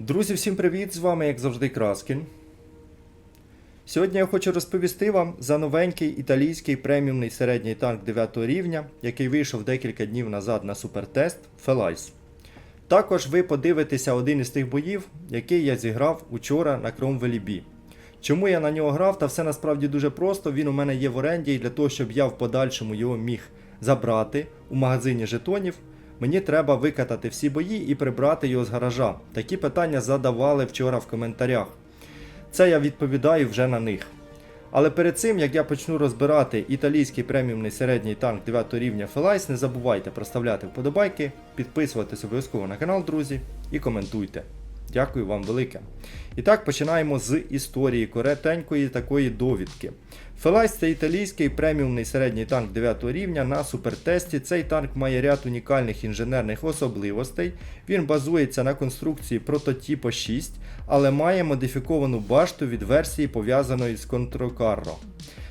Друзі, всім привіт! З вами, як завжди, Краскін. Сьогодні я хочу розповісти вам за новенький італійський преміумний середній танк 9 рівня, який вийшов декілька днів назад на супертест Фелайс. Також ви подивитеся один із тих боїв, який я зіграв учора на Кромвелі Бі. Чому я на нього грав? Та все насправді дуже просто. Він у мене є в оренді, і для того, щоб я в подальшому його міг забрати у магазині жетонів, мені треба викатати всі бої і прибрати його з гаража. Такі питання задавали вчора в коментарях. Це я відповідаю вже на них. Але перед цим, як я почну розбирати італійський преміумний середній танк 9 рівня Фелайс, не забувайте проставляти вподобайки, підписуватись обов'язково на канал, друзі, і коментуйте. Дякую вам велике. І так починаємо з історії коротенької такої довідки. Фелайс це італійський преміумний середній танк 9 рівня на супертесті. Цей танк має ряд унікальних інженерних особливостей. Він базується на конструкції прототипу 6, але має модифіковану башту від версії пов'язаної з Контрокарро.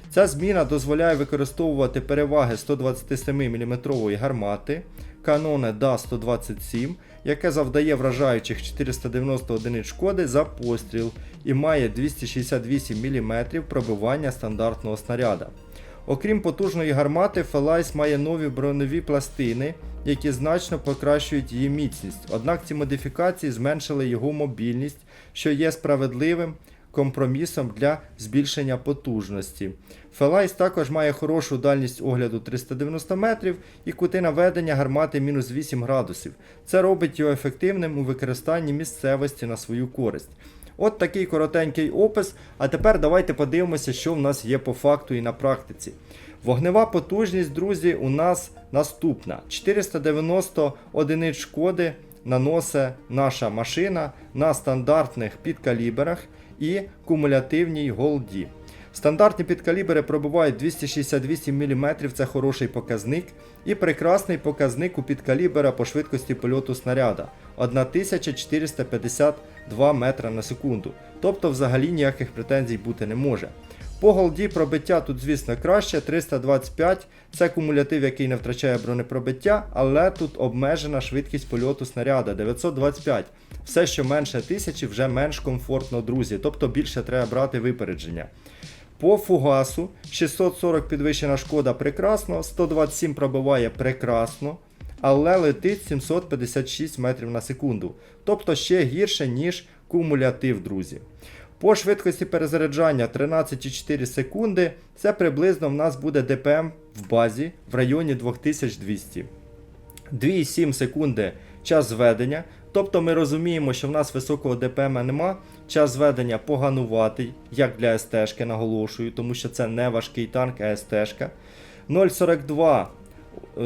Ця зміна дозволяє використовувати переваги 127 мм гармати, каноне ДА-127, яке завдає вражаючих 490 одиниць шкоди за постріл і має 268 мм пробивання стандартного снаряда. Окрім потужної гармати, Фелайс має нові броневі пластини, які значно покращують її міцність. Однак ці модифікації зменшили його мобільність, що є справедливим компромісом для збільшення потужності. Фелайс також має хорошу дальність огляду 390 метрів і кути наведення гармати мінус 8 градусів. Це робить його ефективним у використанні місцевості на свою користь. От такий коротенький опис. А тепер давайте подивимося, що в нас є по факту і на практиці. Вогнева потужність, друзі, у нас наступна: 490 одиниць шкоди наносить наша машина на стандартних підкаліберах і кумулятивній голді. Стандартні підкалібери пробувають 268 мм, це хороший показник, і прекрасний показник у підкалібера по швидкості польоту снаряда 1452 метра на секунду. Тобто взагалі ніяких претензій бути не може. По голді пробиття тут, звісно, краще 325. Це кумулятив, який не втрачає бронепробиття, але тут обмежена швидкість польоту снаряда 925. Все, що менше 1000, вже менш комфортно, друзі. Тобто більше треба брати випередження. По фугасу 640 підвищена шкода прекрасно, 127 пробиває прекрасно, але летить 756 метрів на секунду. Тобто ще гірше, ніж кумулятив, друзі. По швидкості перезаряджання 13,4 секунди. Це приблизно в нас буде ДПМ в базі в районі 2200. 2,7 секунди час зведення. Тобто ми розуміємо, що в нас високого ДПМ нема. Час зведення погануватий, як для СТ, наголошую, тому що це не важкий танк, а СТ. 0,42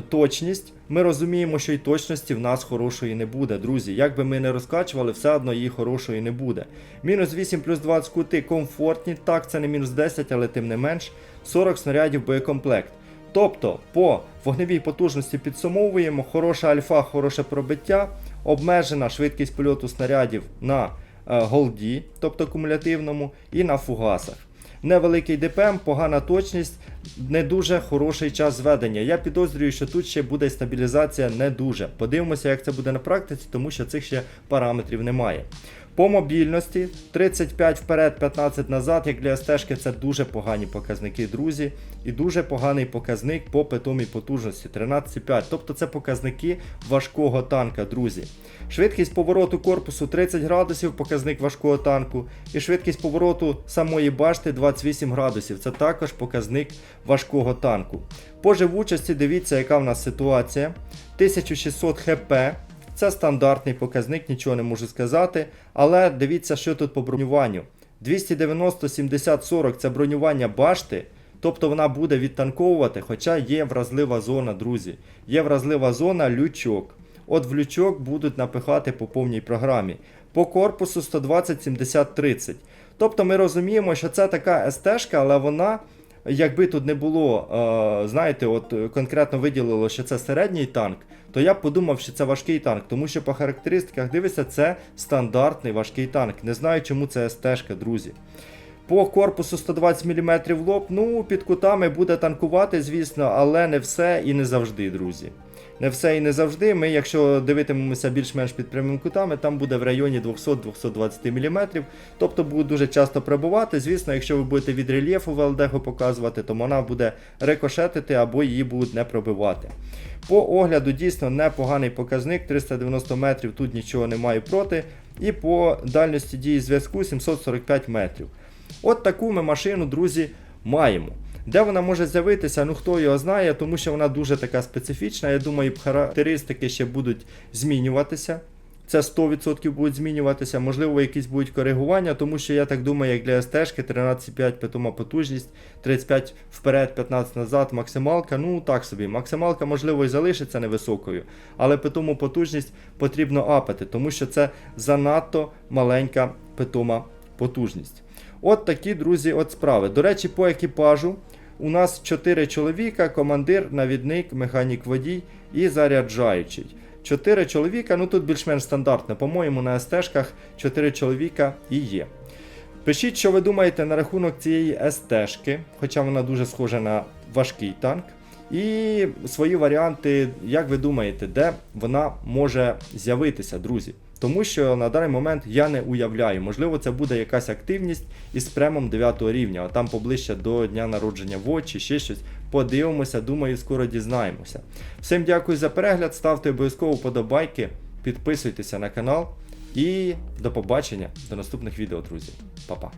точність. Ми розуміємо, що і точності в нас хорошої не буде, друзі. Як би ми не розкачували, все одно її хорошої не буде. Мінус 8 плюс 20 кути комфортні. Так, це не мінус 10, але тим не менш 40 снарядів боєкомплект. Тобто, по вогневій потужності підсумовуємо, хороша альфа, хороше пробиття, обмежена швидкість польоту снарядів на е, голді, тобто кумулятивному, і на фугасах. Невеликий ДПМ, погана точність, не дуже хороший час зведення. Я підозрюю, що тут ще буде стабілізація не дуже. Подивимося, як це буде на практиці, тому що цих ще параметрів немає. По мобільності 35 вперед, 15 назад, як для СТ, це дуже погані показники, друзі. І дуже поганий показник по питомій потужності 13,5. Тобто це показники важкого танка, друзі. Швидкість повороту корпусу 30 градусів, показник важкого танку. І швидкість повороту самої башти 28 градусів. Це також показник важкого танку. По живучості дивіться, яка в нас ситуація. 1600 хп. Це стандартний показник, нічого не можу сказати. Але дивіться, що тут по бронюванню. 290, 70, 40 це бронювання башти. Тобто вона буде відтанковувати, хоча є вразлива зона, друзі. Є вразлива зона лючок. От в лючок будуть напихати по повній програмі. По корпусу 120, 70, 30. Тобто ми розуміємо, що це така СТ, але вона. Якби тут не було, е, знаєте, от конкретно виділило, що це середній танк, то я б подумав, що це важкий танк, тому що по характеристиках дивишся, це стандартний важкий танк. Не знаю, чому це СТ, друзі. По корпусу 120 мм в лоб, ну, під кутами буде танкувати, звісно, але не все і не завжди, друзі. не все і не завжди. Ми, якщо дивитимемося більш-менш під прямими кутами, там буде в районі 200-220 мм. Тобто буде дуже часто пробувати. Звісно, якщо ви будете від рельєфу велдегу показувати, то вона буде рикошетити або її будуть не пробивати. По огляду дійсно непоганий показник, 390 метрів, тут нічого немає проти. І по дальності дії зв'язку 745 метрів. От таку ми машину, друзі, маємо. Де вона може з'явитися, ну хто його знає, тому що вона дуже така специфічна. Я думаю, характеристики ще будуть змінюватися. Це 100% будуть змінюватися, можливо, якісь будуть коригування, тому що я так думаю, як для СТ-шки 13,5 питома потужність, 35 вперед, 15 назад, максималка. Ну так собі. Максималка, можливо, і залишиться невисокою, але питому потужність потрібно апати, тому що це занадто маленька питома потужність. От такі, друзі, от справи. До речі, по екіпажу у нас 4 чоловіка: командир, навідник, механік водій і заряджаючий. 4 чоловіка, ну тут більш-менш стандартно, по-моєму, на СТ-шках 4 чоловіка і є. Пишіть, що ви думаєте на рахунок цієї СТ-шки, хоча вона дуже схожа на важкий танк. І свої варіанти, як ви думаєте, де вона може з'явитися, друзі. Тому що на даний момент я не уявляю, можливо, це буде якась активність із премом 9 рівня, а там поближче до дня народження в чи ще щось. Подивимося, думаю, скоро дізнаємося. Всім дякую за перегляд, ставте обов'язково подобайки, підписуйтеся на канал і до побачення до наступних відео, друзі. Па-па.